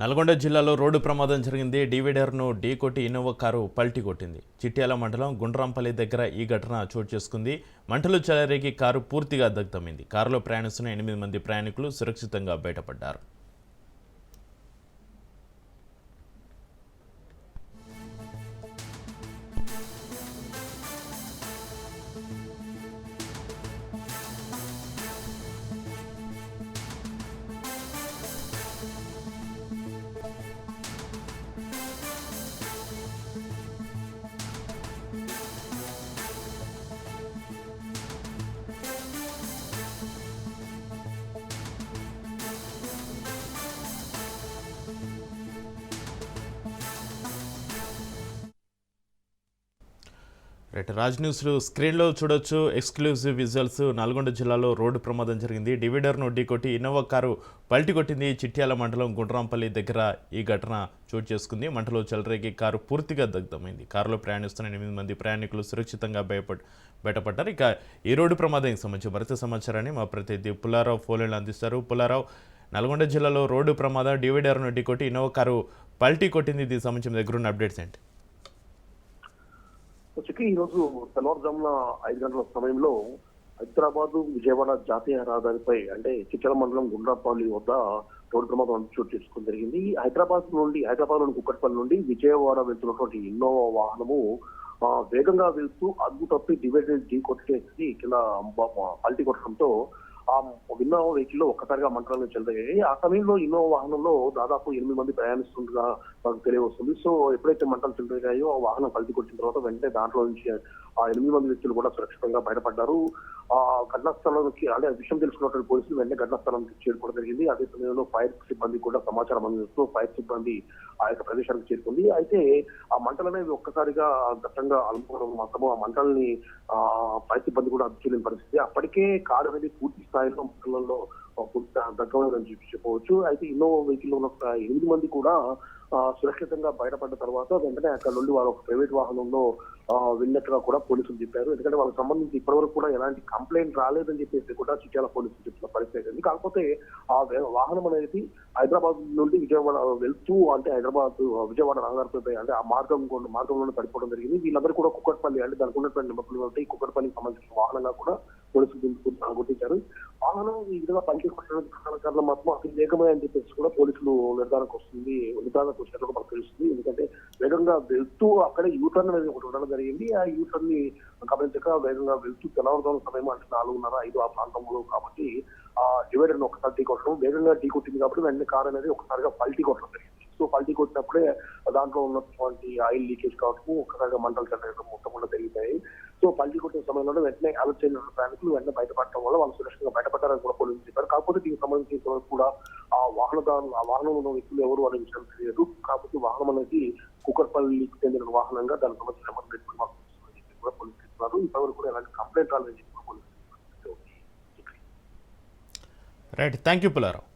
నల్గొండ జిల్లాలో రోడ్డు ప్రమాదం జరిగింది. డివైడర్ను ఢీకొట్టి ఇన్నోవా కారు పల్టీ కొట్టింది. చిట్యాల మండలం గుండ్రాంపల్లి దగ్గర ఈ ఘటన చోటు చేసుకుంది. మంటలు చెలరేగి కారు పూర్తిగా దగ్ధమైంది. కారులో ప్రయాణిస్తున్న ఎనిమిది మంది ప్రయాణికులు సురక్షితంగా బయటపడ్డారు. రైట్ రాజ్ న్యూస్లు స్క్రీన్లో చూడొచ్చు. ఎక్స్క్లూజివ్ విజువల్స్ నల్గొండ జిల్లాలో రోడ్డు ప్రమాదం జరిగింది. డివైడర్ను ఢీకొట్టి ఇన్నోవా కారు పల్టీ కొట్టింది. చిట్యాల మండలం గుండ్రాంపల్లి దగ్గర ఈ ఘటన చోటు చేసుకుంది. మంటలో చెలరేగి కారు పూర్తిగా దగ్ధమైంది. కారులో ప్రయాణిస్తున్న ఎనిమిది మంది ప్రయాణికులు సురక్షితంగా భయపడ్ బయటపడ్డారు. ఇక ఈ రోడ్డు ప్రమాదానికి సంబంధించి మరింత సమాచారాన్ని మా ప్రతినిధి పుల్లారావు ఫోన్లు అందిస్తారు. పుల్లారావు నల్గొండ జిల్లాలో రోడ్డు ప్రమాదం డివైడర్ను ఢీకొట్టి ఇన్నోవా కారు పల్టీ కొట్టింది. దీనికి సంబంధించిన దగ్గరున్న అప్డేట్స్ ఏంటి? వచ్చి ఈ రోజు తెల్లవారుజామున ఐదు గంటల సమయంలో హైదరాబాద్ విజయవాడ జాతీయ రహదారిపై అంటే చిచ్చల మండలం గుండ్రాపల్లి వద్ద రోడ్డు ప్రమాదం చోటు చేసుకుని జరిగింది. హైదరాబాద్ నుండి హైదరాబాద్ కుక్కట్పల్లి నుండి విజయవాడ వెళ్తున్నటువంటి ఇన్నోవా వాహనము వేగంగా వెళ్తూ అదుపు తప్పి డివైడెడ్ ఢీ కొట్టేసి కింద పల్టీ కొట్టడంతో ఆ ఇన్నోవా వెహికల్లో ఒక్కసారిగా మంటలు చెందాయి ఆ సమయంలో ఇన్నోవా వాహనంలో దాదాపు ఎనిమిది మంది ప్రయాణిస్తుండగా మనకు తెలియవస్తుంది. సో ఎప్పుడైతే మంటలు చెందాయో ఆ వాహనం కలిసి కొట్టిన తర్వాత వెంటనే దాంట్లో నుంచి ఆ ఎనిమిది మంది వ్యక్తులు కూడా సురక్షితంగా బయటపడ్డారు. ఆ ఘటనా స్థలానికి అంటే విషయం తెలుసుకున్నటువంటి పోలీసులు వెంటనే ఘటనా స్థలానికి చేరుకోవడం జరిగింది. అదే సమయంలో ఫైర్ సిబ్బంది కూడా సమాచారం అందిస్తూ ఫైర్ సిబ్బంది ఆ యొక్క ప్రదేశానికి చేరుకుంది. అయితే ఆ మంటలు అనేవి ఒక్కసారిగా దట్టంగా అలుపుకోవడం మాత్రము ఆ మంటల్ని ఆ ఫైర్ సిబ్బంది కూడా అదుపులేని పరిస్థితి. అప్పటికే కారు అనేది పూర్తి స్థాయిలో మంటలలో దగ్గర చూపించుకోవచ్చు. అయితే ఇన్నోవా వెహికల్ ఉన్న ఎనిమిది మంది కూడా సురక్షితంగా బయటపడ్డ తర్వాత వెంటనే అక్కడ నుండి వారు ఒక ప్రైవేట్ వాహనంలో వెళ్ళినట్టుగా కూడా పోలీసులు చెప్పారు. ఎందుకంటే వాళ్ళకి సంబంధించి ఇప్పటివరకు కూడా ఎలాంటి కంప్లైంట్ రాలేదని చెప్పేసి కూడా చిట్యాల పోలీసులు చెప్పిన పరిస్థితి ఉంది. కాకపోతే ఆ వాహనం అనేది హైదరాబాద్ నుండి విజయవాడ వెళ్తూ అంటే హైదరాబాద్ విజయవాడ రహదారిపై అంటే ఆ మార్గం మార్గంలోనే పడిపోవడం జరిగింది. వీళ్ళందరూ కూడా కుక్కట్పల్లి అంటే దానికి ఉన్నటువంటి నిబంధనలు ఉంటాయి. కుక్కట్పల్లికి సంబంధించిన వాహనంగా కూడా పోలీసులు గుర్తించారు. వాహనం ఈ కొట్టడానికి మాత్రం అతి వేగమే అని చెప్పేసి కూడా పోలీసులు నిర్ధారణకు వస్తుంది నిర్ధారణకు వచ్చినట్లుగా మనకు తెలుస్తుంది. ఎందుకంటే వేగంగా వెళ్తూ అక్కడే యూటర్న్ అనేది ఒకటి ఉండడం జరిగింది. ఆ యూటర్న్ని గమనించక వేగంగా వెళ్తూ తెల్లవారుజాము సమయం అంటే నాలుగున్నర ఐదు ఆ ప్రాంతంలో కాబట్టి ఆ డివైడర్ని ఒకసారి ఢీ కొట్టడం వేగంగా ఢీ కొట్టింది కాబట్టి వెంటనే కార్ అనేది ఒకసారిగా పల్టీ కొట్టడం జరిగింది. సో పల్టీ కొట్టినప్పుడే దాంట్లో ఉన్నటువంటి ఆయిల్ లీకేజ్ కావడం ఒకసారిగా మంటలు చెల్లడం మొత్తం కూడా జరిగిపోయాయి. సో పల్లి కొట్టిన సమయంలో వెంటనే అలర్ట్ చేయడం ప్రయాణికులు వెంటనే బయటపడటం వల్ల వాళ్ళు సురక్షితంగా బయటపడ్డారని కూడా పోలీసులు చెప్పారు. కాకపోతే దీనికి సంబంధించిన కూడా ఆ వాహనదారులు ఆ వాహనంలో ఉన్న వ్యక్తులు ఎవరు అనే విషయం తెలియదు. కాకపోతే వాహనం అనేది కుక్కర్పల్లికి చెందిన వాహనంగా దానికి సంబంధించిన నెంబర్ కూడా చెప్పి కూడా పోలీసులు చెప్తున్నారు. ఇంతవరకు కూడా ఎలాంటి కంప్లైంట్ రాలేదని చెప్పి కూడా పోలీసులు రైట్ థ్యాంక్ యూ పులారావు